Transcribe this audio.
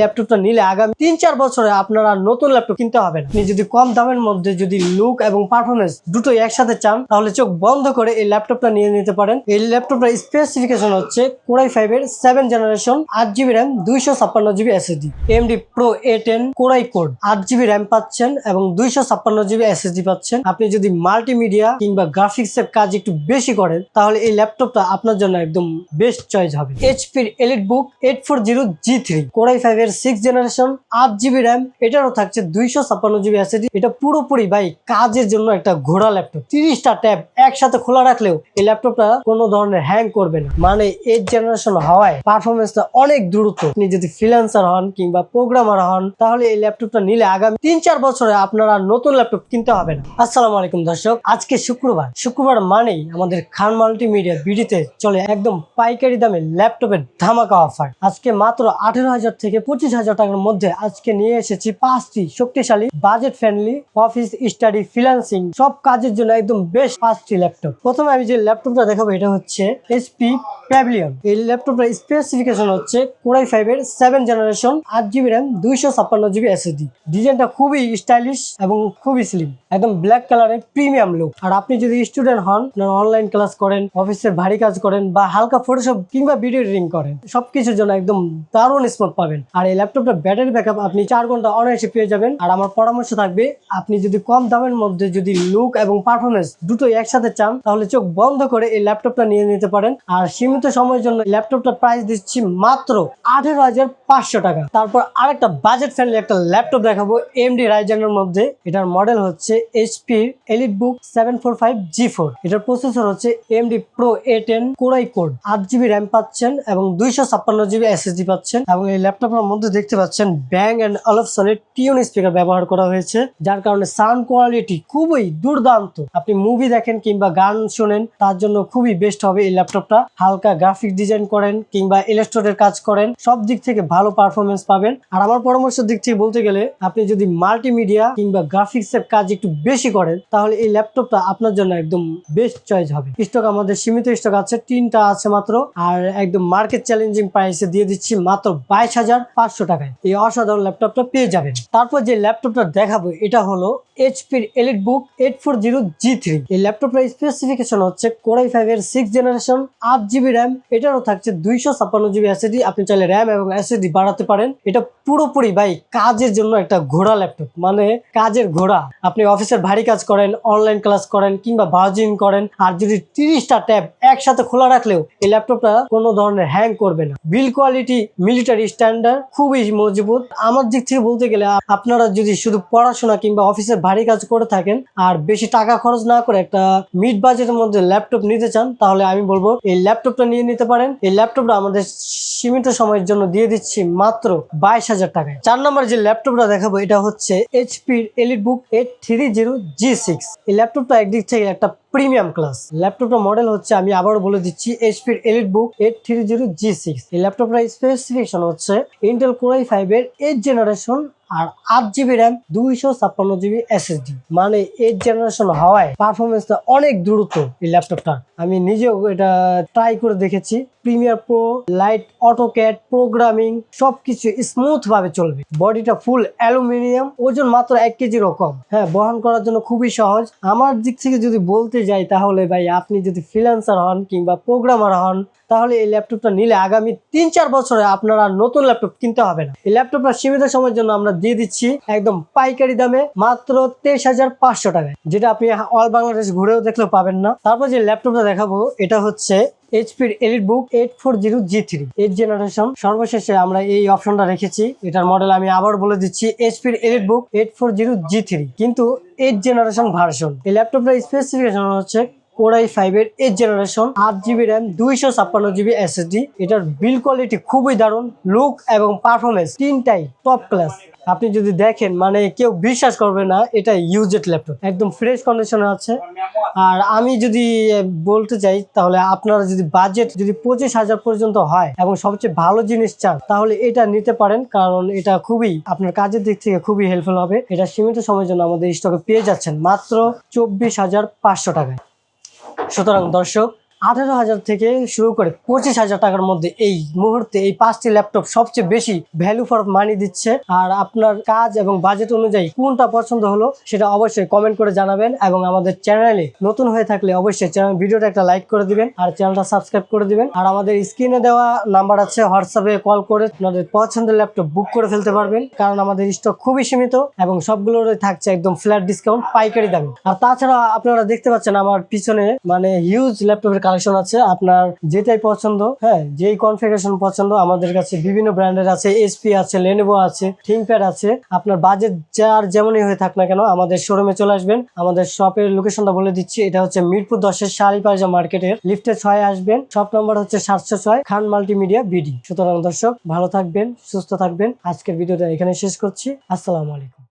ল্যাপটপটা নিলে আগামী তিন চার বছরে আপনারা নতুন ল্যাপটপ কিনতে হবে না। আপনি যদি কম দামের মধ্যে যদি লুক এবং পারফরমেন্স দুটোই একসাথে চান, তাহলে চোখ বন্ধ করে এই ল্যাপটপটা নিয়ে নিতে পারেন। এই ল্যাপটপটার স্পেসিফিকেশন হচ্ছে কোরাই ফাইভ এর সেভেন জেনারেশন আট জিবি র্যাম দুইশো ছাপ্পান্ন GB SSD AMD pro A ten core i code আট জিবি র্যাম পাচ্ছেন এবং দুইশো ছাপ্পান্ন জিবি এসএসডি পাচ্ছেন। আপনি যদি মাল্টিমিডিয়া কিংবা গ্রাফিক্স এর কাজ একটু বেশি করেন, তাহলে এই ল্যাপটপটা আপনার জন্য একদম বেস্ট চয়েস হবে। এইচপির elite book eight four zero G three core i five এর সিক্স জেনারেশন আট জিবি র্যাম এটারও থাকছে দুইশো ছাপ্পান্ন জিবি এসএসডি এটা পুরোপুরি ভাই কাজের জন্য একটা ঘোড়া ল্যাপটপ তিরিশটা ট্যাব একসাথে খোলা রাখলেও এই ল্যাপটপটা কোনো ধরনের হ্যাং করবে না। মানে এইট জেনারেশন হওয়ায় পারফরমেন্সটা অনেক দ্রুত। আপনি যদি ফ্রিল্যান্সার হন কিংবা প্রোগ্রামার হন, তাহলে এই ল্যাপটপটা নিলে আগামী তিন চার বছরে আপনারা নতুন ল্যাপটপ কিনতে হবে না। আসসালামু আলাইকুম দর্শক, আজকে শুক্রবার। শুক্রবার মানেই আমাদের খান মাল্টিমিডিয়া বিডিতে চলে একদম পাইকারি দামে ল্যাপটপের ধামাকা অফার আজকে মাত্র আঠেরো হাজার থেকে পঁচিশ হাজার টাকার মধ্যে আজকে নিয়ে এসেছি পাঁচটি শক্তিশালী budget friendly office study freelancing সব কাজের জন্য একদম বেশ পাঁচটি ল্যাপটপ প্রথমে আমি যে ল্যাপটপটা দেখাবো এটা হচ্ছে এসপি প্যাভিলিয়ন এই ল্যাপটপটার স্পেসিফিকেশন হচ্ছে কোরাই ফাইভ এর সেভেন জেনারেশন আট জিবি র্যাম দুইশো ছাপ্পান্ন জিবি এসএসডি ডিজাইনটা খুবই স্টাইলিশ এবং খুবই স্লিম একদম ব্ল্যাক কালারের প্রিমিয়াম লুক আর আপনি যদি স্টুডেন্ট হন অনলাইন ক্লাস করেন, অফিসের ভারী কাজ করেন বা হালকা ফটোশপ কিংবা ভিডিও এডিটিং করেন, সবকিছুর জন্য একদম দারুণ স্মার্ট পাবেন। আর এই ল্যাপটপটার ব্যাটারি ব্যাকআপ আপনি চার ঘণ্টা অনায়াসে পেয়ে যাবেন। আর আমার পরামর্শ থাকবে, আপনি যদি কম দামের মধ্যে যদি লুক এবং পারফরমেন্স দুটোই একসাথে চান, তাহলে চোখ বন্ধ করে এই ল্যাপটপটা নিয়ে নিতে পারেন। আর সীমিত সময়ের জন্য ল্যাপটপটা প্রাইস দিচ্ছি মাত্র আঠেরো হাজার পাঁচশো টাকা। তারপর আরেকটা বাজেট ফ্রেন্ডলি একটা ল্যাপটপ দেখাবো এমডি রাইজেনের মধ্যে। এটার মডেল হচ্ছে HP elite book seven four five G four এটার প্রসেসর হচ্ছে AMD pro A ten core i code আট জিবি র্যাম পাচ্ছেন এবং দুইশো ছাপ্পান্ন জিবি এসএসডি পাচ্ছেন এবং এই ল্যাপটপের মধ্যে দেখতে পাচ্ছেন ব্যাং অ্যান্ড অলফসনের টিউন স্পিকার ব্যবহার করা হয়েছে, যার কারণে সাউন্ড কোয়ালিটি খুবই দুর্দান্ত। আপনি মুভি দেখেন কিংবা গান শোনেন, তার জন্য খুবই বেস্ট হবে এই ল্যাপটপটা। হালকা গ্রাফিক ডিজাইন করেন কিংবা ইলাস্ট্রেটের কাজ করেন, সব দিক থেকে ভালো পারফরমেন্স পাবেন। আর আমার পরামর্শের দিক থেকে বলতে গেলে, আপনি যদি মাল্টিমিডিয়া কিংবা গ্রাফিক্স এর কাজ একটু বেশি করেন, তাহলে এই ল্যাপটপটা আপনার জন্য একদম বেস্ট চয়েস হবে। স্টক আমাদের সীমিত স্টক আছে, তিনটা আছে মাত্র, আর একদম মার্কেট চ্যালেঞ্জিং প্রাইসে দিয়ে দিচ্ছি মাত্র বাইশ হাজার পাঁচশো টাকায়। এই অসাধারণ ল্যাপটপটা পেয়ে যাবেন। তারপর যে ল্যাপটপটা দেখাবো, এটা হলো এইচপির elite book eight four zero G three এই ল্যাপটপটার স্পেসিফিকেশন হচ্ছে কোরাই ফাইভ এর সিক্স জেনারেশন আট জিবি র্যাম এটারও থাকছে দুইশো ছাপ্পান্ন জিবি এসএসডি আপনি চাইলে র্যাম এবং এসএসডি বাড়াতে পারেন। এটা পুরোপুরি ভাই কাজের জন্য একটা ঘোড়া ল্যাপটপ। মানে কাজের ঘোড়া। আপনি অফিসের ভারী কাজ করেন অনলাইন ক্লাস করেন, কিংবা ব্রাউজিং করেন, আর যদি তিরিশটা ট্যাব একসাথে খোলা রাখলেও এই ল্যাপটপটা কোনো ধরনের হ্যাং করবে না। বিল কোয়ালিটি মিলিটারি স্ট্যান্ডার্ড খুবই মজবুত। আমার দিক থেকে বলতে গেলে, আপনারা যদি শুধু পড়াশোনা কিংবা অফিসের ভারী কাজ করে থাকেন আর বেশি টাকা খরচ না করে একটা মিড বাজেটের মধ্যে ল্যাপটপ নিতে চান, তাহলে আমি বলব এই ল্যাপটপটা নিয়ে নিতে পারেন। এই ল্যাপটপটা আমাদের সীমিত সময়ের জন্য দিয়ে দিচ্ছি মাত্র বাইশ হাজার টাকায়। চার নম্বর যে ল্যাপটপটা দেখাবো, এটা হচ্ছে এইচপির elite book eight three zero G six এই ল্যাপটপটা একদিক থেকে একটা প্রিমিয়াম ক্লাস। ল্যাপটপটা মডেল হচ্ছে, আমি আবার বলে দিচ্ছি এইচপির elite book eight three zero G six এই ল্যাপটপটার স্পেসিফিকেশন হচ্ছে ইন্টেল কোরাই ফাইভের এইট জেনারেশন আর আট জিবি র্যাম, দুইশো ছাপ্পান্ন জিবি এসএসডি মানে এইট জেনারেশন হওয়ায় পারফরমেন্সটা অনেক দ্রুত এই ল্যাপটপটা আমি নিজেও এটা ট্রাই করে দেখেছি। Premiere pro light AutoCAD programming সবকিছু স্মুথ ভাবে চলবে। বডিটা ফুল অ্যালুমিনিয়াম ওজন মাত্র এক কেজি রকম হ্যাঁ বহন করার জন্য খুবই সহজ। আমার দিক থেকে যদি বলতে যাই তাহলে ভাই, আপনি যদি ফ্রিল্যান্সার হন কিংবা প্রোগ্রামার হন, তাহলে এই ল্যাপটপটা নিলে আগামী তিন চার বছরে আপনারা নতুন ল্যাপটপ কিনতে হবে না। এই ল্যাপটপটা সীমিত সময়ের জন্য আমরা দিয়ে দিচ্ছি একদম পাইকারি দামে মাত্র তেইশ হাজার পাঁচশো টাকায়। যেটা আপনি অল বাংলাদেশ ঘুরেও দেখলেও পাবেন না। তারপর যে ল্যাপটপটা দেখাবো, এটা হচ্ছে এইচপির elite book eight four zero G three eight generation সর্বশেষে আমরা এই অপশনটা রেখেছি। এটার মডেল আমি আবার বলে দিচ্ছি, এইচপির elite book eight four zero G three কিন্তু এইট জেনারেশন ভার্সন এই ল্যাপটপটার স্পেসিফিকেশন হচ্ছে কোরাই ফাইভ এর এইট জেনারেশন আট জিবি র্যাম দুইশো ছাপ্পান্ন জিবি এসএসডি এটার বিল কোয়ালিটি খুবই দারুণ লুক এবং পারফরমেন্স তিনটাই টপ ক্লাস আপনি যদি দেখেন মানে কেউ বিশ্বাস করবে না এটা ইউজেড ল্যাপটপ একদম ফ্রেশ কন্ডিশনে আছে। আর আমি যদি বলতে চাই, তাহলে আপনারা যদি বাজেট যদি পঁচিশ হাজার পর্যন্ত হয় এবং সবচেয়ে ভালো জিনিস চান, তাহলে এটা নিতে পারেন, কারণ এটা খুবই আপনার কাজের দিক থেকে খুবই হেল্পফুল হবে। এটা সীমিত সময়ের জন্য আমাদের স্টকে পেয়ে যাচ্ছেন মাত্র চব্বিশ হাজার পাঁচশো টাকায়। সুতরাং দর্শক আঠেরো হাজার থেকে শুরু করে পঁচিশ হাজার টাকার মধ্যে এই মুহূর্তে এই পাঁচটি ল্যাপটপ সবচেয়ে বেশি ভ্যালু ফর মানি দিচ্ছে। আর আপনার কাজ এবং বাজেট অনুযায়ী কোনটা পছন্দ হলো সেটা অবশ্যই কমেন্ট করে জানাবেন এবং আমাদের চ্যানেলে নতুন হয়ে থাকলে অবশ্যই চ্যানেল ভিডিওটা একটা লাইক করে দিবেন আর চ্যানেলটা সাবস্ক্রাইব করে দিবেন। আর আমাদের স্ক্রিনে দেওয়া নাম্বার আছে হোয়াটসঅ্যাপে কল করে আপনাদের পছন্দের ল্যাপটপ বুক করে ফেলতে পারবেন। কারণ আমাদের স্টক খুবই সীমিত এবং সবগুলোর থাকছে একদম ফ্ল্যাট ডিসকাউন্ট পাইকারি দামে। আর তাছাড়া আপনারা দেখতে পাচ্ছেন আমার পিছনে মানে হিউজ ল্যাপটপের কালেকশন আছে। আপনার যেটাই পছন্দ হ্যাঁ যেই কনফিগারেশন পছন্দ, আমাদের কাছে বিভিন্ন ব্র্যান্ডের আছে এসপি আছে লেনোভো আছে থিংপ্যাড আছে। আপনার বাজেট যার যেমনই হয়ে থাক না কেন, আমাদের শোরুমে চলে আসবেন। আমাদের শপের লোকেশনটা বলে দিচ্ছি, এটা হচ্ছে মিরপুর দশের শাড়ি পাইজা মার্কেটের লিফটে ছয় আসবেন শপ নম্বর হচ্ছে সাতশো ছয়, খান মাল্টিমিডিয়া বিডি সুতরাং দর্শক, ভালো থাকবেন, সুস্থ থাকবেন। আজকের ভিডিওটা এখানে শেষ করছি। আসসালামু আলাইকুম।